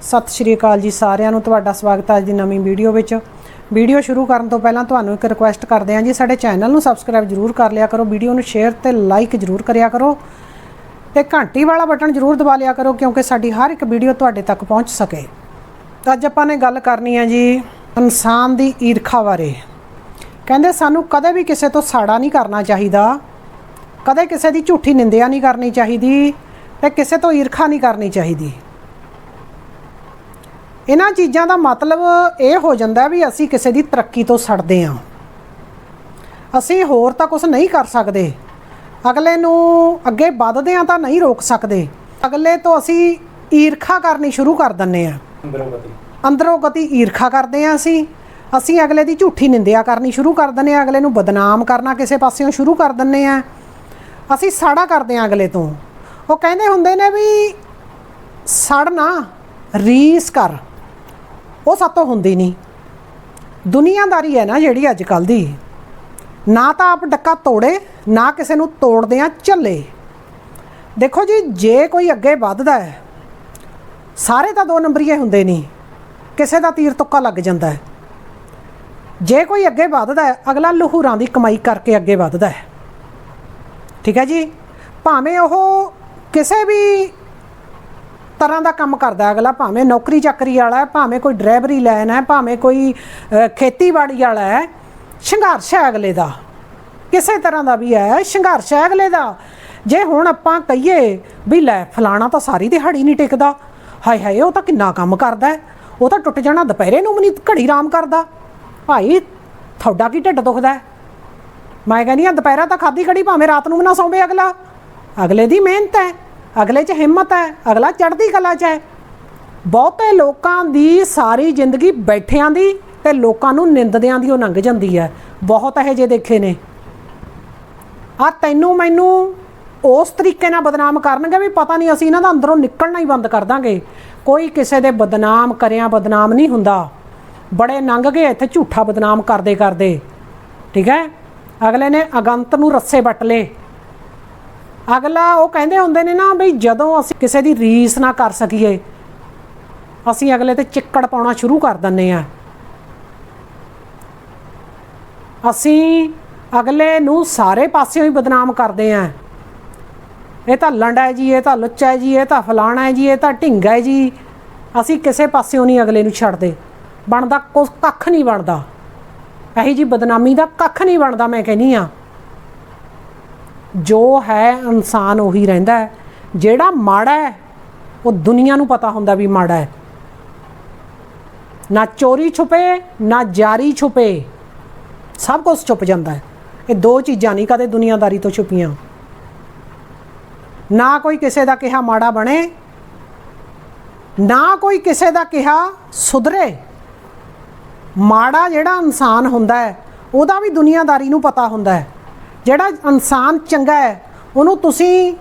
ਸਤਿ ਸ਼੍ਰੀ ਅਕਾਲ ਜੀ ਸਾਰਿਆਂ ਨੂੰ, ਤੁਹਾਡਾ ਸਵਾਗਤ ਹੈ ਅੱਜ ਦੀ ਨਵੀਂ ਵੀਡੀਓ ਵਿੱਚ। ਵੀਡੀਓ ਸ਼ੁਰੂ ਕਰਨ ਤੋਂ ਪਹਿਲਾਂ ਤੁਹਾਨੂੰ ਇੱਕ ਰਿਕੁਐਸਟ ਕਰਦੇ ਹਾਂ ਜੀ, ਸਾਡੇ ਚੈਨਲ ਨੂੰ ਸਬਸਕ੍ਰਾਈਬ ਜਰੂਰ ਕਰ ਲਿਆ ਕਰੋ, ਵੀਡੀਓ ਨੂੰ ਸ਼ੇਅਰ ਤੇ ਲਾਈਕ ਜਰੂਰ ਕਰਿਆ ਕਰੋ ਤੇ ਘੰਟੀ ਵਾਲਾ ਬਟਨ ਜਰੂਰ ਦਬਾ ਲਿਆ ਕਰੋ ਕਿਉਂਕਿ ਸਾਡੀ ਹਰ ਇੱਕ ਵੀਡੀਓ ਤੁਹਾਡੇ ਤੱਕ ਪਹੁੰਚ ਸਕੇ। ਤਾਂ ਅੱਜ ਆਪਾਂ ਨੇ ਗੱਲ ਕਰਨੀ ਹੈ ਜੀ ਇਨਸਾਨ ਦੀ ਈਰਖਾ ਬਾਰੇ। ਕਹਿੰਦੇ ਸਾਨੂੰ ਕਦੇ ਵੀ ਕਿਸੇ ਤੋਂ ਸਾੜਾ ਨਹੀਂ ਕਰਨਾ ਚਾਹੀਦਾ, ਕਦੇ ਕਿਸੇ ਦੀ ਝੂਠੀ ਨਿੰਦਿਆ ਨਹੀਂ ਕਰਨੀ ਚਾਹੀਦੀ ਤੇ ਕਿਸੇ ਤੋਂ ਈਰਖਾ ਨਹੀਂ ਕਰਨੀ ਚਾਹੀਦੀ। ਇਹਨਾਂ ਚੀਜ਼ਾਂ ਦਾ ਮਤਲਬ ਇਹ ਹੋ ਜਾਂਦਾ ਵੀ ਅਸੀਂ ਕਿਸੇ ਦੀ ਤਰੱਕੀ ਤੋਂ ਸੜਦੇ ਹਾਂ। ਅਸੀਂ ਹੋਰ ਤਾਂ ਕੁਝ ਨਹੀਂ ਕਰ ਸਕਦੇ। ਅਗਲੇ ਨੂੰ ਅੱਗੇ ਵੱਧਦੇ ਹਾਂ ਤਾਂ ਨਹੀਂ ਰੋਕ ਸਕਦੇ। ਅਗਲੇ ਤੋਂ ਅਸੀਂ ਈਰਖਾ ਕਰਨੀ ਸ਼ੁਰੂ ਕਰ ਦਿੰਨੇ ਆ ਅੰਦਰੋਂ ਗਤੀ। ਈਰਖਾ ਕਰਦੇ ਹਾਂ ਅਸੀਂ। ਅਸੀਂ ਅਗਲੇ ਦੀ ਝੂਠੀ ਨਿੰਦਿਆ ਕਰਨੀ ਸ਼ੁਰੂ ਕਰ ਦਿੰਨੇ ਆ ਅਗਲੇ ਨੂੰ ਬਦਨਾਮ ਕਰਨਾ ਕਿਸੇ ਪਾਸਿਓਂ ਸ਼ੁਰੂ ਕਰ ਦਿੰਨੇ ਆ ਅਸੀਂ ਸਾੜਾ ਕਰਦੇ ਹਾਂ ਅਗਲੇ ਤੋਂ। ਉਹ ਕਹਿੰਦੇ ਹੁੰਦੇ ਨੇ ਵੀ ਸੜ ਨਾ ਰੀਸ ਕਰ। ਉਹ ਸਾਤੋਂ ਹੁੰਦੀ ਨਹੀਂ। ਦੁਨੀਆਦਾਰੀ ਹੈ ਨਾ ਜਿਹੜੀ ਅੱਜ ਕੱਲ ਦੀ। ਨਾ ਤਾਂ ਆਪ ਡੱਕਾ ਤੋੜੇ, ਨਾ ਕਿਸੇ ਨੂੰ ਤੋੜਦੇ ਆ ਝੱਲੇ। ਦੇਖੋ ਜੀ, ਜੇ ਕੋਈ ਅੱਗੇ ਵੱਧਦਾ ਹੈ, ਸਾਰੇ ਤਾਂ ਦੋ ਨੰਬਰੀਏ ਹੁੰਦੇ ਨਹੀਂ। ਕਿਸੇ ਦਾ ਤੀਰ ਤੁੱਕਾ ਲੱਗ ਜਾਂਦਾ ਹੈ। ਜੇ ਕੋਈ ਅੱਗੇ ਵੱਧਦਾ ਹੈ, ਅਗਲਾ ਲਹੂਰਾਂ ਦੀ ਕਮਾਈ ਕਰਕੇ ਅੱਗੇ ਵੱਧਦਾ ਹੈ। ਠੀਕ ਹੈ ਜੀ? ਭਾਵੇਂ ਉਹ ਕਿਸੇ ਵੀ ਤਰ੍ਹਾਂ ਦਾ ਕੰਮ ਕਰਦਾ ਅਗਲਾ, ਭਾਵੇਂ ਨੌਕਰੀ ਚਾਕਰੀ ਵਾਲਾ ਹੈ, ਭਾਵੇਂ ਕੋਈ ਡਰਾਈਵਰੀ ਲਾਈਨ ਹੈ, ਭਾਵੇਂ ਕੋਈ ਖੇਤੀਬਾੜੀ ਵਾਲਾ ਹੈ, ਸੰਘਰਸ਼ ਹੈ ਅਗਲੇ ਦਾ। ਕਿਸੇ ਤਰ੍ਹਾਂ ਦਾ ਵੀ ਹੈ, ਸੰਘਰਸ਼ ਹੈ ਅਗਲੇ ਦਾ। ਜੇ ਹੁਣ ਆਪਾਂ ਕਹੀਏ ਵੀ ਲੈ, ਫਲਾਣਾ ਤਾਂ ਸਾਰੀ ਦਿਹਾੜੀ ਨਹੀਂ ਟਿਕਦਾ। ਹਾਏ ਹਾਏ, ਉਹ ਤਾਂ ਕਿੰਨਾ ਕੰਮ ਕਰਦਾ ਉਹ ਤਾਂ ਟੁੱਟ ਜਾਣਾ ਦੁਪਹਿਰੇ ਨੂੰ ਵੀ ਨਹੀਂ, ਘੜੀ ਆਰਾਮ ਕਰਦਾ। ਭਾਈ, ਤੁਹਾਡਾ ਕੀ ਢਿੱਡ ਦੁਖਦਾ ਮੈਂ ਕਹਿੰਦੀ ਆ ਦੁਪਹਿਰਾ ਤਾਂ ਖਾਦੀ ਖੜੀ, ਭਾਵੇਂ ਰਾਤ ਨੂੰ ਵੀ ਨਾ ਸੌਂਵੇ ਅਗਲਾ। ਅਗਲੇ ਦੀ ਮਿਹਨਤ ਹੈ। ਅਗਲੇ 'ਚ ਹਿੰਮਤ ਹੈ, ਅਗਲਾ ਚੜ੍ਹਦੀ ਕਲਾ 'ਚ ਹੈ। ਬਹੁਤੇ ਲੋਕਾਂ ਦੀ ਸਾਰੀ ਜ਼ਿੰਦਗੀ ਬੈਠਿਆਂ ਦੀ ਤੇ ਲੋਕਾਂ ਨੂੰ ਨਿੰਦਦਿਆਂ ਦੀ ਉਹ ਲੰਘ ਜਾਂਦੀ ਹੈ। ਬਹੁਤ ਇਹੋ ਜਿਹੇ ਦੇਖੇ ਨੇ। ਆ ਤੈਨੂੰ ਮੈਨੂੰ ਉਸ ਤਰੀਕੇ ਨਾਲ ਬਦਨਾਮ ਕਰਨਗੇ ਵੀ ਪਤਾ ਨਹੀਂ ਅਸੀਂ ਇਹਨਾਂ ਦਾ ਅੰਦਰੋਂ ਨਿਕਲਣਾ ਹੀ ਬੰਦ ਕਰ ਦਾਂਗੇ। ਕੋਈ ਕਿਸੇ ਦੇ ਬਦਨਾਮ ਕਰਿਆ ਬਦਨਾਮ ਨਹੀਂ ਹੁੰਦਾ। ਬੜੇ ਨੰਗ ਗਏ ਇੱਥੇ ਝੂਠਾ ਬਦਨਾਮ ਕਰਦੇ ਕਰਦੇ ਠੀਕ ਹੈ? ਅਗਲੇ ਨੇ ਅਗੰਤ ਨੂੰ ਰੱਸੇ ਵੱਟ ਲਏ। ਅਗਲਾ ਉਹ ਕਹਿੰਦੇ ਹੁੰਦੇ ਨੇ ਨਾ ਬਈ ਜਦੋਂ ਅਸੀਂ ਕਿਸੇ ਦੀ ਰੀਸ ਨਾ ਕਰ ਸਕੀਏ, ਅਸੀਂ ਅਗਲੇ ਤੇ ਚਿੱਕੜ ਪਾਉਣਾ ਸ਼ੁਰੂ ਕਰ ਦਿੰਨੇ ਆ ਅਸੀਂ ਅਗਲੇ ਨੂੰ ਸਾਰੇ ਪਾਸਿਓਂ ਹੀ ਬਦਨਾਮ ਕਰਦੇ ਆ ਇਹ ਤਾਂ ਲੰਡਾ ਹੈ ਜੀ, ਇਹ ਤਾਂ ਲੁੱਚਾ ਹੈ ਜੀ, ਇਹ ਤਾਂ ਫਲਾਣਾ ਹੈ ਜੀ, ਇਹ ਤਾਂ ਢਿੰਗਾ ਹੈ ਜੀ। ਅਸੀਂ ਕਿਸੇ ਪਾਸਿਓਂ ਨਹੀਂ ਅਗਲੇ ਨੂੰ ਛੱਡਦੇ। ਬਣਦਾ ਕੁਛ ਕੱਖ ਨਹੀਂ ਬਣਦਾ। ਇਹੀ ਜੀ ਬਦਨਾਮੀ ਦਾ ਕੱਖ ਨਹੀਂ ਬਣਦਾ ਮੈਂ ਕਹਿੰਨੀ ਆ ਜੋ ਹੈ, ਇਨਸਾਨ ਉਹੀ ਰਹਿੰਦਾ ਹੈ। ਜਿਹੜਾ ਮਾੜਾ ਹੈ, ਉਹ ਦੁਨੀਆ ਨੂੰ ਪਤਾ ਹੁੰਦਾ ਵੀ ਮਾੜਾ ਹੈ। ਨਾ ਚੋਰੀ ਛੁਪੇ, ਨਾ ਜਾਰੀ ਛੁਪੇ। ਸਭ ਕੁਝ ਛੁਪ ਜਾਂਦਾ ਹੈ। ਇਹ ਦੋ ਚੀਜ਼ਾਂ ਨਹੀਂ ਕਦੇ ਦੁਨੀਆਦਾਰੀ ਤੋਂ ਛੁਪੀਆਂ। ਨਾ ਕੋਈ ਕਿਸੇ ਦਾ ਕਿਹਾ ਮਾੜਾ ਬਣੇ, ਨਾ ਕੋਈ ਕਿਸੇ ਦਾ ਕਿਹਾ ਸੁਧਰੇ। ਮਾੜਾ ਜਿਹੜਾ ਇਨਸਾਨ ਹੁੰਦਾ ਹੈ, ਉਹਦਾ ਵੀ ਦੁਨੀਆਦਾਰੀ ਨੂੰ ਪਤਾ ਹੁੰਦਾ ਹੈ। ਜਿਹੜਾ ਇਨਸਾਨ ਚੰਗਾ ਹੈ, ਉਹਨੂੰ ਤੁਸੀਂ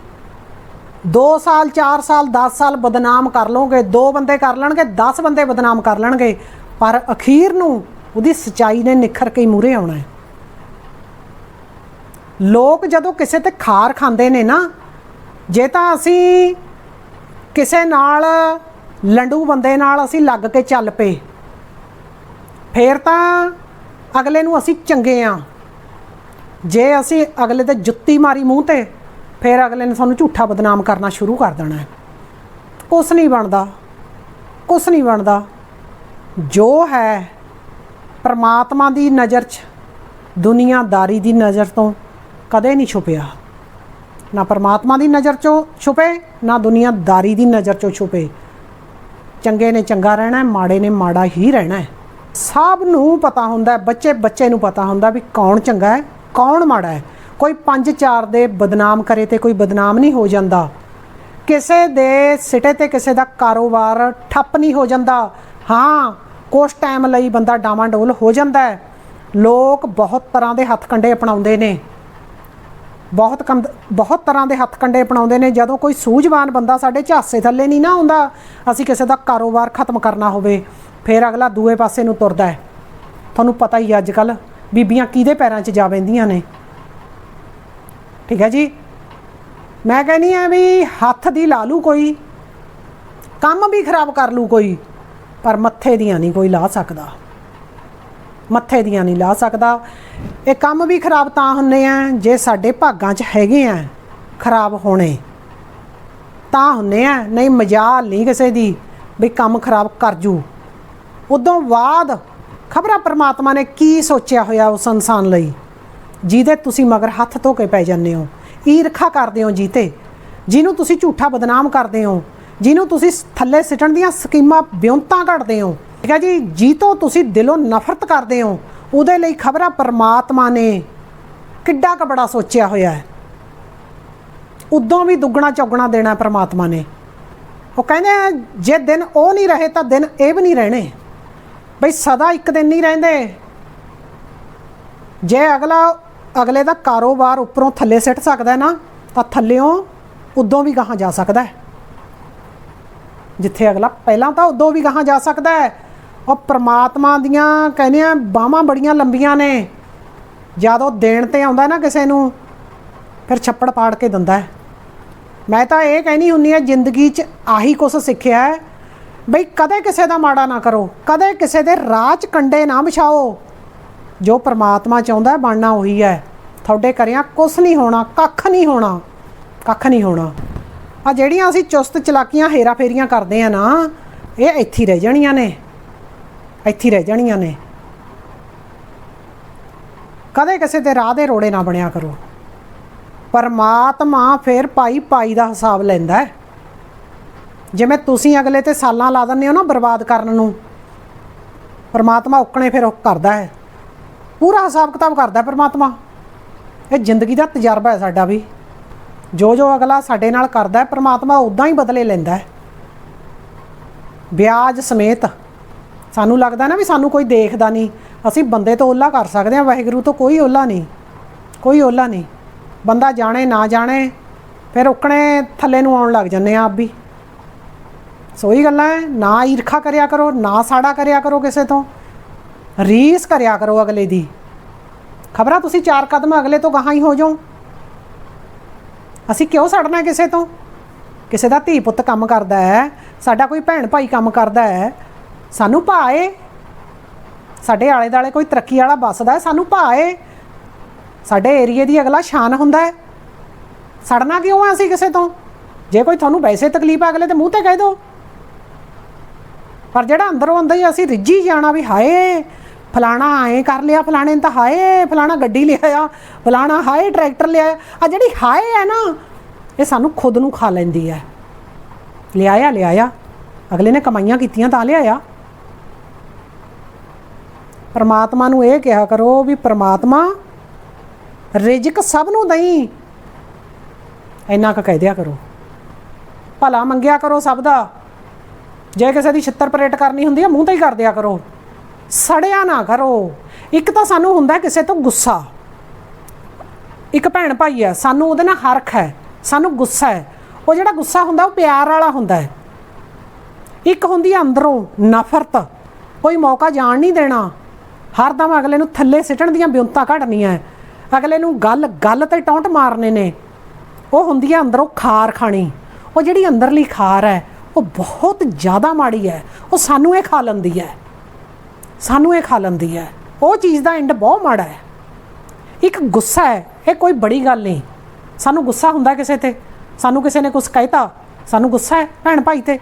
2 ਸਾਲ 4 ਸਾਲ 10 ਸਾਲ ਬਦਨਾਮ ਕਰ ਲਓਗੇ, ਦੋ ਬੰਦੇ ਕਰ ਲੈਣਗੇ 10 ਬੰਦੇ ਬਦਨਾਮ ਕਰ ਲੈਣਗੇ, ਪਰ ਅਖੀਰ ਨੂੰ ਉਹਦੀ ਸਚਾਈ ਨੇ ਨਿਖਰ ਕੇ ਮੂਰੇ ਆਉਣਾ ਹੈ। ਲੋਕ ਜਦੋਂ ਕਿਸੇ ਤੇ ਖਾਰ ਖਾਂਦੇ ਨੇ ਨਾ, ਜੇ ਤਾਂ ਅਸੀਂ ਕਿਸੇ ਨਾਲ ਲੰਡੂ ਬੰਦੇ ਨਾਲ ਅਸੀਂ ਲੱਗ ਕੇ ਚੱਲ ਪਏ, ਫੇਰ ਤਾਂ ਅਗਲੇ ਨੂੰ ਅਸੀਂ ਚੰਗੇ ਆ। ਜੇ ਅਸੀਂ ਅਗਲੇ ਤੇ ਜੁੱਤੀ ਮਾਰੀ ਮੂੰਹ ਤੇ, ਫਿਰ ਅਗਲੇ ਨੇ ਸਾਨੂੰ ਝੂਠਾ ਬਦਨਾਮ ਕਰਨਾ ਸ਼ੁਰੂ ਕਰ ਦੇਣਾ ਹੈ। ਕੁਛ ਨਹੀਂ ਬਣਦਾ, ਕੁਛ ਨਹੀਂ ਬਣਦਾ। ਜੋ ਹੈ ਪਰਮਾਤਮਾ ਦੀ ਨਜ਼ਰ 'ਚ, ਦੁਨੀਆਦਾਰੀ ਦੀ ਨਜ਼ਰ ਤੋਂ ਕਦੇ ਨਹੀਂ ਛੁਪਿਆ। ਨਾ ਪਰਮਾਤਮਾ ਦੀ ਨਜ਼ਰ 'ਚੋਂ ਛੁਪੇ, ਨਾ ਦੁਨੀਆਦਾਰੀ ਦੀ ਨਜ਼ਰ 'ਚੋਂ ਛੁਪੇ। ਚੰਗੇ ਨੇ ਚੰਗਾ ਰਹਿਣਾ ਹੈ, ਮਾੜੇ ਨੇ ਮਾੜਾ ਹੀ ਰਹਿਣਾ ਹੈ। ਸਭ ਨੂੰ ਪਤਾ ਹੁੰਦਾ ਬੱਚੇ ਬੱਚੇ ਨੂੰ ਪਤਾ ਹੁੰਦਾ ਵੀ ਕੌਣ ਚੰਗਾ ਹੈ ਕੌਣ ਮਾੜਾ ਹੈ? ਕੋਈ ਪੰਜ ਚਾਰ ਦੇ ਬਦਨਾਮ ਕਰੇ ਤੇ ਕੋਈ ਬਦਨਾਮ ਨਹੀਂ ਹੋ ਜਾਂਦਾ। ਕਿਸੇ ਦੇ ਸਿਟੇ ਤੇ ਕਿਸੇ ਦਾ ਕਾਰੋਬਾਰ ਠੱਪ ਨਹੀਂ ਹੋ ਜਾਂਦਾ। ਹਾਂ ਕੁਝ ਟਾਈਮ ਲਈ ਬੰਦਾ ਡਾਵਾਂਡੋਲ ਹੋ ਜਾਂਦਾ ਹੈ। ਲੋਕ ਬਹੁਤ ਤਰ੍ਹਾਂ ਦੇ ਹੱਥ ਕੰਡੇ ਅਪਣਾਉਂਦੇ ਨੇ। ਬਹੁਤ ਕੰਦ, ਬਹੁਤ ਤਰ੍ਹਾਂ ਦੇ ਹੱਥ ਕੰਡੇ ਅਪਣਾਉਂਦੇ ਨੇ। ਜਦੋਂ ਕੋਈ ਸੂਝਵਾਨ ਬੰਦਾ ਸਾਡੇ ਝਾਸੇ ਥੱਲੇ ਨਹੀਂ ਨਾ ਆਉਂਦਾ, ਅਸੀਂ ਕਿਸੇ ਦਾ ਕਾਰੋਬਾਰ ਖਤਮ ਕਰਨਾ ਹੋਵੇ, ਫਿਰ ਅਗਲਾ ਦੂਏ ਪਾਸੇ ਨੂੰ ਤੁਰਦਾ ਹੈ। ਤੁਹਾਨੂੰ ਪਤਾ ਹੀ ਅੱਜ ਕੱਲ੍ਹ ਬੀਬੀਆਂ ਕਿਹਦੇ ਪੈਰਾਂ 'ਚ ਜਾ ਬੈਂਦੀਆਂ ਨੇ? ਠੀਕ ਹੈ ਜੀ? ਮੈਂ ਕਹਿੰਦੀ ਆ ਵੀ ਹੱਥ ਦੀ ਲਾ ਲੂ ਕੋਈ, ਕੰਮ ਵੀ ਖਰਾਬ ਕਰ ਲੂ ਕੋਈ, ਪਰ ਮੱਥੇ ਦੀਆਂ ਨਹੀਂ ਕੋਈ ਲਾ ਸਕਦਾ। ਮੱਥੇ ਦੀਆਂ ਨਹੀਂ ਲਾ ਸਕਦਾ। ਇਹ ਕੰਮ ਵੀ ਖਰਾਬ ਤਾਂ ਹੁੰਨੇ ਆ, ਜੇ ਸਾਡੇ ਭਾਗਾਂ 'ਚ ਹੈਗੇ ਆ, ਖਰਾਬ ਹੋਣੇ। ਤਾਂ ਹੁੰਨੇ ਆ, ਨਹੀਂ ਮਜਾਲ ਨਹੀਂ ਕਿਸੇ ਦੀ ਵੀ ਕੰਮ ਖਰਾਬ ਕਰ ਜੂ। ਉਦੋਂ ਬਾਅਦ ਖਬਰਾਂ ਪ੍ਰਮਾਤਮਾ ਨੇ ਕੀ ਸੋਚਿਆ ਹੋਇਆ ਉਸ ਇਨਸਾਨ ਲਈ? ਜਿਹਦੇ ਤੁਸੀਂ ਮਗਰ ਹੱਥ ਧੋ ਕੇ ਪੈ ਜਾਂਦੇ ਹੋ ਈਰਖਾ ਕਰਦੇ ਹੋ ਜੀਤੇ। ਜਿਹਨੂੰ ਤੁਸੀਂ ਝੂਠਾ ਬਦਨਾਮ ਕਰਦੇ ਹੋ, ਜਿਹਨੂੰ ਤੁਸੀਂ ਥੱਲੇ ਸਿੱਟਣ ਦੀਆਂ ਸਕੀਮਾਂ ਵਿਉਂਤਾਂ ਘੜਦੇ ਹੋ। ਠੀਕ ਹੈ ਜੀ ਜੀ ਤੋਂ ਤੁਸੀਂ ਦਿਲੋਂ ਨਫ਼ਰਤ ਕਰਦੇ ਹੋ, ਉਹਦੇ ਲਈ ਖਬਰਾਂ ਪ੍ਰਮਾਤਮਾ ਨੇ ਕਿੱਡਾ ਕ ਬੜਾ ਸੋਚਿਆ ਹੋਇਆ ਹੈ। ਉਦੋਂ ਵੀ ਦੁੱਗਣਾ ਚੌਗਣਾ ਦੇਣਾ ਪ੍ਰਮਾਤਮਾ ਨੇ। ਉਹ ਕਹਿੰਦੇ ਜੇ ਦਿਨ ਉਹ ਨਹੀਂ ਰਹੇ ਤਾਂ ਦਿਨ ਇਹ ਵੀ ਨਹੀਂ ਰਹਿਣੇ। ਬਈ ਸਦਾ ਇੱਕ ਦਿਨ ਨਹੀਂ ਰਹਿੰਦੇ। ਜੇ ਅਗਲਾ, ਅਗਲੇ ਦਾ ਕਾਰੋਬਾਰ ਉੱਪਰੋਂ ਥੱਲੇ ਸਿੱਟ ਸਕਦਾ ਨਾ, ਤਾਂ ਥੱਲਿਓਂ ਉਦੋਂ ਵੀ ਗਾਹਾਂ ਜਾ ਸਕਦਾ ਹੈ। ਜਿੱਥੇ ਅਗਲਾ ਪਹਿਲਾਂ ਤਾਂ ਉਦੋਂ ਵੀ ਗਾਹਾਂ ਜਾ ਸਕਦਾ ਹੈ। ਉਹ ਪ੍ਰਮਾਤਮਾ ਦੀਆਂ ਕਹਿੰਦੇ ਆ, ਬਾਹਾਂ ਬੜੀਆਂ ਲੰਬੀਆਂ ਨੇ। ਜਦੋਂ ਦੇਣ ਤੇ ਆਉਂਦਾ ਨਾ ਕਿਸੇ ਨੂੰ, ਫਿਰ ਛੱਪੜ ਪਾੜ ਕੇ ਦਿੰਦਾ ਹੈ। ਮੈਂ ਤਾਂ ਇਹ ਕਹਿਣੀ ਹੁੰਨੀ ਆ, ਜ਼ਿੰਦਗੀ 'ਚ ਆਹੀ ਕੁਛ ਸਿੱਖਿਆ ਹੈ ਬਈ ਕਦੇ ਕਿਸੇ ਦਾ ਮਾੜਾ ਨਾ ਕਰੋ, ਕਦੇ ਕਿਸੇ ਦੇ ਰਾਹ 'ਚ ਕੰਡੇ ਨਾ ਵਿਛਾਓ। ਜੋ ਪ੍ਰਮਾਤਮਾ ਚਾਹੁੰਦਾ ਹੈ, ਬਣਨਾ ਉਹੀ ਹੈ। ਤੁਹਾਡੇ ਕਰਿਆ ਕੁਛ ਨਹੀਂ ਹੋਣਾ, ਕੱਖ ਨਹੀਂ ਹੋਣਾ, ਕੱਖ ਨਹੀਂ ਹੋਣਾ। ਆ ਜਿਹੜੀਆਂ ਅਸੀਂ ਚੁਸਤ ਚਲਾਕੀਆਂ ਹੇਰਾ ਫੇਰੀਆਂ ਕਰਦੇ ਆ ਨਾ, ਇਹ ਇੱਥੇ ਰਹਿ ਜਾਣੀਆਂ ਨੇ। ਇੱਥੇ ਰਹਿ ਜਾਣੀਆਂ ਨੇ। ਕਦੇ ਕਿਸੇ ਦੇ ਰਾਹ ਦੇ ਰੋੜੇ ਨਾ ਬਣਿਆ ਕਰੋ। ਪਰਮਾਤਮਾ ਫਿਰ ਭਾਈ ਪਾਈ ਦਾ ਹਿਸਾਬ ਲੈਂਦਾ ਹੈ। ਜਿਵੇਂ ਤੁਸੀਂ ਅਗਲੇ ਤੇ ਸਾਲਾਂ ਲਾ ਦਿੰਦੇ ਹੋ ਨਾ ਬਰਬਾਦ ਕਰਨ ਨੂੰ, ਪਰਮਾਤਮਾ ਉਕਣੇ ਫਿਰ ਉਹ ਕਰਦਾ ਹੈ। ਪੂਰਾ ਹਿਸਾਬ ਕਿਤਾਬ ਕਰਦਾ ਪਰਮਾਤਮਾ। ਇਹ ਜ਼ਿੰਦਗੀ ਦਾ ਤਜਰਬਾ ਹੈ ਸਾਡਾ ਵੀ। ਜੋ ਜੋ ਅਗਲਾ ਸਾਡੇ ਨਾਲ ਕਰਦਾ ਹੈ, ਪਰਮਾਤਮਾ ਉਦਾਂ ਹੀ ਬਦਲੇ ਲੈਂਦਾ ਹੈ। ਵਿਆਜ ਸਮੇਤ ਸਾਨੂੰ ਲੱਗਦਾ ਨਾ ਵੀ ਸਾਨੂੰ ਕੋਈ ਦੇਖਦਾ ਨਹੀਂ। ਅਸੀਂ ਬੰਦੇ ਤੋਂ ਓਲਾ ਕਰ ਸਕਦੇ ਹਾਂ, ਵਾਹਿਗੁਰੂ ਤੋਂ ਕੋਈ ਓਲਾ ਨਹੀਂ। ਕੋਈ ਓਲਾ ਨਹੀਂ। ਬੰਦਾ ਜਾਣੇ, ਨਾ ਜਾਣੇ, ਫਿਰ ਉਕਣੇ ਥੱਲੇ ਨੂੰ ਆਉਣ ਲੱਗ ਜੰਨੇ ਆ ਆਪ ਵੀ। ਸੋਈ ਗੱਲਾਂ ਹੈ। ਨਾ ਈਰਖਾ ਕਰਿਆ ਕਰੋ, ਨਾ ਸਾੜਾ ਕਰਿਆ ਕਰੋ ਕਿਸੇ ਤੋਂ। ਰੀਸ ਕਰਿਆ ਕਰੋ ਅਗਲੇ ਦੀ। ਖਬਰਾਂ ਤੁਸੀਂ ਚਾਰ ਕਦਮ ਅਗਲੇ ਤੋਂ ਗਾਹਾਂ ਹੀ ਹੋ ਜਾਓ। ਅਸੀਂ ਕਿਉਂ ਸੜਨਾ ਕਿਸੇ ਤੋਂ? ਕਿਸੇ ਦਾ ਧੀ ਪੁੱਤ ਕੰਮ ਕਰਦਾ ਹੈ, ਸਾਡਾ ਕੋਈ ਭੈਣ ਭਾਈ ਕੰਮ ਕਰਦਾ ਹੈ। ਸਾਨੂੰ ਭਾਏ। ਸਾਡੇ ਆਲੇ ਦਾਲੇ ਕੋਈ ਤਰੱਕੀ ਵਾਲਾ ਵੱਸਦਾ ਹੈ, ਸਾਨੂੰ ਭਾਏ। ਸਾਡੇ ਏਰੀਏ ਦੀ ਅਗਲਾ ਸ਼ਾਨ ਹੁੰਦਾ ਹੈ। ਸੜਨਾ ਕਿਉਂ ਆ ਅਸੀਂ ਕਿਸੇ ਤੋਂ? ਜੇ ਕੋਈ ਤੁਹਾਨੂੰ ਵੈਸੇ ਤਕਲੀਫ ਆ ਅਗਲੇ ਤੇ ਮੂੰਹ ਤੇ ਕਹਿ ਦਿਓ ਪਰ ਜਿਹੜਾ ਅੰਦਰੋਂ ਅੰਦਰ ਹੀ ਅਸੀਂ ਰਿੱਝੀ ਜਾਣਾ ਵੀ ਹਾਏ, ਫਲਾਣਾ ਐਂ ਕਰ ਲਿਆ, ਫਲਾਣੇ ਨੇ ਤਾਂ ਹਾਏ, ਫਲਾਣਾ ਗੱਡੀ ਲਿਆਇਆ, ਫਲਾਣਾ ਹਾਏ, ਟਰੈਕਟਰ ਲਿਆਇਆ। ਆ ਜਿਹੜੀ ਹਾਏ ਹੈ ਨਾ, ਇਹ ਸਾਨੂੰ ਖੁਦ ਨੂੰ ਖਾ ਲੈਂਦੀ ਹੈ ਲਿਆਇਆ ਲਿਆਇਆ। ਅਗਲੇ ਨੇ ਕਮਾਈਆਂ ਕੀਤੀਆਂ ਤਾਂ ਲਿਆਇਆ। ਪਰਮਾਤਮਾ ਨੂੰ ਇਹ ਕਿਹਾ ਕਰੋ ਵੀ ਪਰਮਾਤਮਾ ਰਿਜ਼ਕ ਸਭ ਨੂੰ ਦਈ। ਇੰਨਾ ਕੁ ਕਹਿ ਦਿਆ ਕਰੋ। ਭਲਾ ਮੰਗਿਆ ਕਰੋ ਸਭ ਦਾ। ਜੇ ਕਿਸੇ ਦੀ ਛਿੱਤਰ ਪਰੇਟ ਕਰਨੀ ਹੁੰਦੀ ਹੈ ਮੂੰਹ ਤੇ ਹੀ ਕਰ ਦਿਆ ਕਰੋ। ਸੜਿਆ ਨਾ ਕਰੋ। ਇੱਕ ਤਾਂ ਸਾਨੂੰ ਹੁੰਦਾ ਕਿਸੇ ਤੋਂ ਗੁੱਸਾ। ਇੱਕ ਭੈਣ ਭਾਈ ਹੈ ਸਾਨੂੰ ਉਹਦੇ ਨਾਲ ਹਰਖ ਹੈ, ਸਾਨੂੰ ਗੁੱਸਾ ਹੈ। ਉਹ ਜਿਹੜਾ ਗੁੱਸਾ ਹੁੰਦਾ, ਉਹ ਪਿਆਰ ਵਾਲਾ ਹੁੰਦਾ ਹੈ। ਇੱਕ ਹੁੰਦੀ ਹੈ ਅੰਦਰੋਂ ਨਫ਼ਰਤ। ਕੋਈ ਮੌਕਾ ਜਾਣ ਨਹੀਂ ਦੇਣਾ। ਹਰਦਮ ਅਗਲੇ ਨੂੰ ਥੱਲੇ ਸਿੱਟਣ ਦੀਆਂ ਬਿਉਂਤਾਂ ਘੜਨੀਆਂ ਅਗਲੇ ਨੂੰ ਗੱਲ ਗੱਲ ਤੇ ਟੌਂਟ ਮਾਰਨੇ ਨੇ। ਉਹ ਹੁੰਦੀ ਹੈ ਅੰਦਰੋਂ ਖਾਰ ਖਾਣੀ। ਉਹ ਜਿਹੜੀ ਅੰਦਰਲੀ ਖਾਰ ਹੈ ਉਹ ਬਹੁਤ ਜ਼ਿਆਦਾ ਮਾੜੀ ਹੈ। ਉਹ ਸਾਨੂੰ ਇਹ ਖਾ ਲੈਂਦੀ ਹੈ। ਸਾਨੂੰ ਇਹ ਖਾ ਲੈਂਦੀ ਹੈ। ਉਹ ਚੀਜ਼ ਦਾ ਐਂਡ ਬਹੁਤ ਮਾੜਾ ਹੈ। ਇੱਕ ਗੁੱਸਾ ਹੈ। ਇਹ ਕੋਈ ਬੜੀ ਗੱਲ ਨਹੀਂ। ਸਾਨੂੰ ਗੁੱਸਾ ਹੁੰਦਾ ਕਿਸੇ ਤੇ। ਸਾਨੂੰ ਕਿਸੇ ਨੇ ਕੁਝ ਕਹਿਤਾ। ਸਾਨੂੰ ਗੁੱਸਾ ਹੈ ਭੈਣ ਭਾਈ ਤੇ।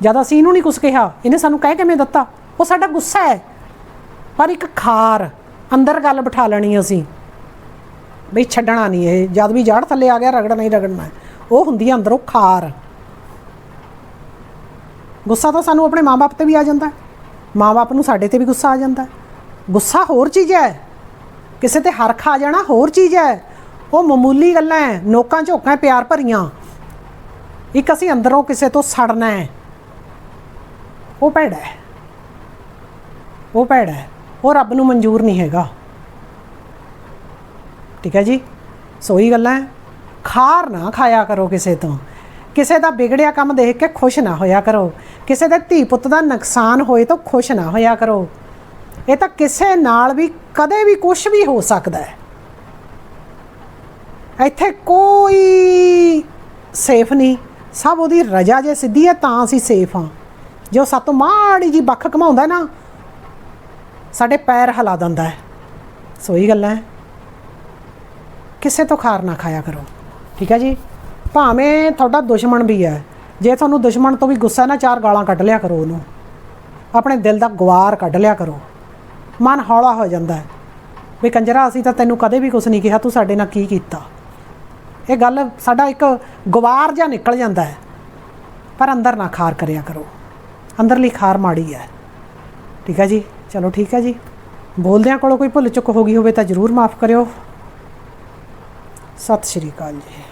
ਜਦ ਅਸੀਂ ਇਹਨੂੰ ਨਹੀਂ ਕੁਝ ਕਿਹਾ, ਇਹਨੇ ਸਾਨੂੰ ਕਹਿ ਕਿਵੇਂ ਦਿੱਤਾ? ਉਹ ਸਾਡਾ ਗੁੱਸਾ ਹੈ। ਪਰ ਇੱਕ ਖਾਰ ਅੰਦਰ ਗੱਲ ਬਿਠਾ ਲੈਣੀ ਅਸੀਂ। ਬਈ ਛੱਡਣਾ ਨਹੀਂ ਇਹ। ਜਦ ਵੀ ਜੜ ਥੱਲੇ ਆ ਗਿਆ, ਰਗੜਨਾ ਹੀ ਰਗੜਨਾ ਉਹ ਹੁੰਦੀ ਹੈ ਅੰਦਰੋਂ ਖਾਰ। ਗੁੱਸਾ ਤਾਂ ਸਾਨੂੰ ਆਪਣੇ ਮਾਪੇ ਤੇ ਵੀ ਆ ਜਾਂਦਾ। ਹੈ ਮਾਪੇ ਨੂੰ ਸਾਡੇ ਤੇ ਵੀ ਗੁੱਸਾ ਆ ਜਾਂਦਾ। ਗੁੱਸਾ ਹੋਰ ਚੀਜ਼ ਹੈ। ਕਿਸੇ ਤੇ ਹਰਖ ਆ ਜਾਣਾ ਹੋਰ ਚੀਜ਼ ਹੈ। ਉਹ ਮਾਮੂਲੀ ਗੱਲਾਂ ਹੈ, ਨੋਕਾਂ ਝੋਕਾਂ ਪਿਆਰ ਭਰੀਆਂ। ਇੱਕ ਅਸੀਂ ਅੰਦਰੋਂ ਕਿਸੇ ਤੋਂ ਸੜਨਾ ਹੈ। ਉਹ ਭੈੜਾ ਹੈ। ਉਹ ਭੈੜਾ ਹੈ। ਉਹ ਰੱਬ ਨੂੰ ਮਨਜ਼ੂਰ ਨਹੀਂ ਹੈਗਾ। ਠੀਕ ਹੈ ਜੀ? ਸੋਈ ਗੱਲਾਂ ਖਾਰ ਨਾ ਖਾਇਆ ਕਰੋ ਕਿਸੇ ਤੋਂ। ਕਿਸੇ ਦਾ ਵਿਗੜਿਆ ਕੰਮ ਦੇਖ ਕੇ ਖੁਸ਼ ਨਾ ਹੋਇਆ ਕਰੋ। ਕਿਸੇ ਦੇ ਧੀ ਪੁੱਤ ਦਾ ਨੁਕਸਾਨ ਹੋਏ ਤਾਂ ਖੁਸ਼ ਨਾ ਹੋਇਆ ਕਰੋ। ਇਹ ਤਾਂ ਕਿਸੇ ਨਾਲ ਵੀ ਕਦੇ ਵੀ ਕੁਝ ਵੀ ਹੋ ਸਕਦਾ ਹੈ। ਇੱਥੇ ਕੋਈ ਸੇਫ ਨਹੀਂ। ਸਭ ਉਹਦੀ ਰਜਾ ਜੇ ਸਿੱਧੀ ਹੈ ਤਾਂ ਅਸੀਂ ਸੇਫ ਹਾਂ। ਜੋ ਸਾਤੋਂ ਮਾੜੀ ਜੀ ਬੱਖ ਘਮਾਉਂਦਾ ਨਾ, ਸਾਡੇ ਪੈਰ ਹਿਲਾ ਦਿੰਦਾ ਹੈ। ਸੋ ਗੱਲਾਂ ਹੈ। ਕਿਸੇ ਤੋਂ ਖਾਰ ਨਾ ਖਾਇਆ ਕਰੋ। ਠੀਕ ਹੈ ਜੀ? ਭਾਵੇਂ ਤੁਹਾਡਾ ਦੁਸ਼ਮਣ ਵੀ ਹੈ, ਜੇ ਤੁਹਾਨੂੰ ਦੁਸ਼ਮਣ ਤੋਂ ਵੀ ਗੁੱਸਾ ਨਾ, ਚਾਰ ਗਾਲਾਂ ਕੱਢ ਲਿਆ ਕਰੋ ਉਹਨੂੰ। ਆਪਣੇ ਦਿਲ ਦਾ ਗਵਾਰ ਕੱਢ ਲਿਆ ਕਰੋ। ਮਨ ਹੌਲਾ ਹੋ ਜਾਂਦਾ ਹੈ। ਵੀ ਕੰਜਰਾ, ਅਸੀਂ ਤਾਂ ਤੈਨੂੰ ਕਦੇ ਵੀ ਕੁਝ ਨਹੀਂ ਕਿਹਾ, ਤੂੰ ਸਾਡੇ ਨਾਲ ਕੀ ਕੀਤਾ? ਇਹ ਗੱਲ ਸਾਡਾ ਇੱਕ ਗਵਾਰ ਜਿਹਾ ਨਿਕਲ ਜਾਂਦਾ ਹੈ। ਪਰ ਅੰਦਰ ਨਾ ਖਾਰ ਕਰਿਆ ਕਰੋ। ਅੰਦਰਲੀ ਖਾਰ ਮਾੜੀ ਹੈ। ਠੀਕ ਹੈ ਜੀ? ਚਲੋ ਠੀਕ ਹੈ ਜੀ। ਬੋਲਦਿਆਂ ਕੋਲੋਂ ਕੋਈ ਭੁੱਲ ਚੁੱਕ ਹੋ ਗਈ ਹੋਵੇ ਤਾਂ ਜ਼ਰੂਰ ਮਾਫ ਕਰਿਓ। ਸਤਿ ਸ਼੍ਰੀ ਅਕਾਲ ਜੀ।